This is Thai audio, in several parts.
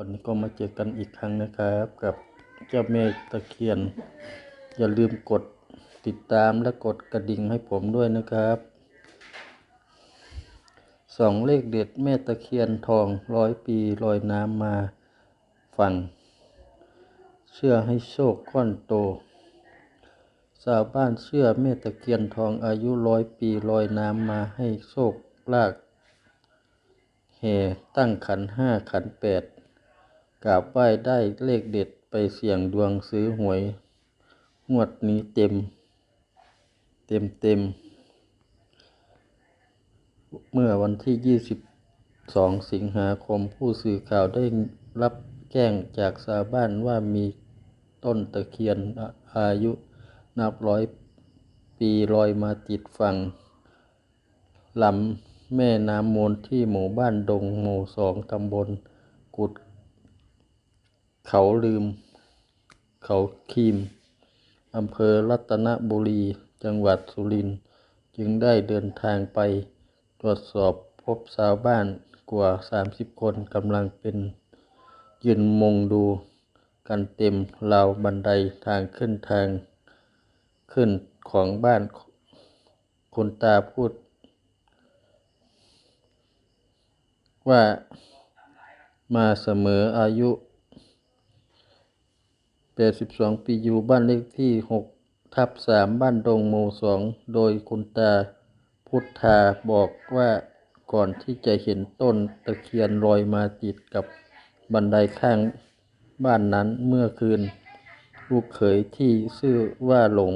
วันนี้ก็มาเจอกันอีกครั้งนะครับ กับเจ้าแม่ตะเคียน อย่าลืมกดติดตามและกดกระดิ่งให้ผมด้วยนะครับสองเลขเด็ดแม่ตะเคียนทองร้อยปีลอยน้ำมาฝั่ง เชื่อให้โชคก้อนโตชาวบ้านเชื่อแม่ตะเคียนทองอายุร้อยปีลอยน้ำมาให้โชคลากแห่ตั้งขันห้าขันแปด กราบไหว้ได้เลขเด็ดไปเสี่ยงดวงซื้อหวย งวดนี้เต็ม เต็มเต็ม เมื่อวันที่ 22 สิงหาคมผู้สื่อข่าวได้รับแจ้งจากชาวบ้านว่ามีต้นตะเคียนอายุนับร้อยปีลอยมาติดฝั่งลำแม่น้ำมูลที่หมู่บ้านดงหมู่สองตำบลกุด เขาลืม เขาคีมอำเภอรัตนบุรี จังหวัดสุรินทร์จึงได้เดินทางไปตรวจสอบพบชาวบ้านกว่า 30 คนกำลังเป็นยืนมงดูกันเต็มราวบันไดทางขึ้นทาง ขึ้นของบ้านคุณตาพูด ว่ามาเสมออายุ 82 ปีอยู่บ้านเลขที่ 6 ทับ 3 บ้านดงหมู่2โดยคุณตาพุทธาบอกว่าก่อนที่จะเห็นต้นตะเคียนลอยมาติดกับบันไดข้างบ้านนั้นเมื่อคืน ลูกเขยที่ชื่อว่าหลง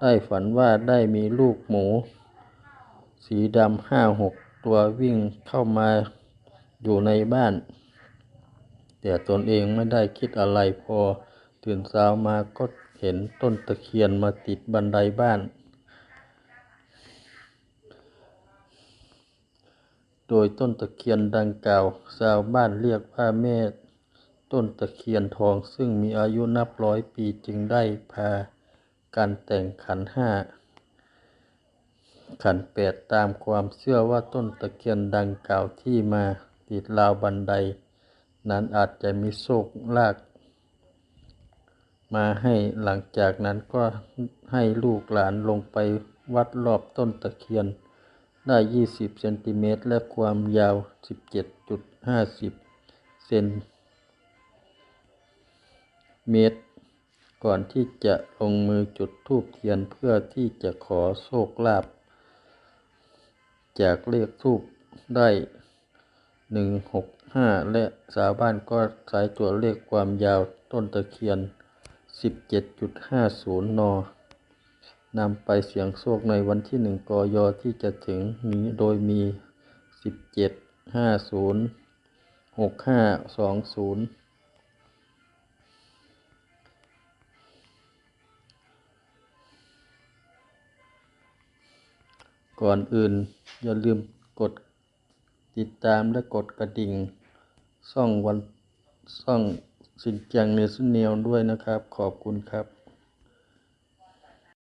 ได้ฝันว่าได้มีลูกหมู สีดำห้าหกตัววิ่งเข้ามาอยู่ในบ้าน แต่ตนเองไม่ได้คิดอะไรพอ ตื่นเช้ามาก็เห็นต้นตะเคียนมาติดบันไดบ้าน โดยต้นตะเคียนดังกล่าวชาวบ้านเรียกว่าแม่ต้นตะเคียนทองซึ่งมีอายุนับร้อยปีจึงได้พาการแต่งขันห้าขันแปดตามความเชื่อว่าต้นตะเคียนดังกล่าวที่มาติดราวบันได นั้นอาจจะมีโชคลาก มาให้หลังจากนั้นก็ให้ลูกหลานลงไปวัดรอบต้นตะเคียน ได้ 20 เซนติเมตร และความยาว 17.50 เซนเมตร ก่อนที่จะลงมือจุดธูปเทียนเพื่อที่จะขอโชคลาภจากเลขทูปได้ 165 และชาวบ้านก็ใช้ตัวเลขความยาวต้นตะเคียน 17.50 น นำไปเสี่ยงโชคในวันที่ 1 กย ที่จะถึงนี้โดยมี 17 50 65 20 ก่อนอื่นอย่าลืมกดติดตามและกดกระดิ่ง ช่องวันช่อง สินจังเนสเนียวด้วยนะครับ ขอบคุณครับ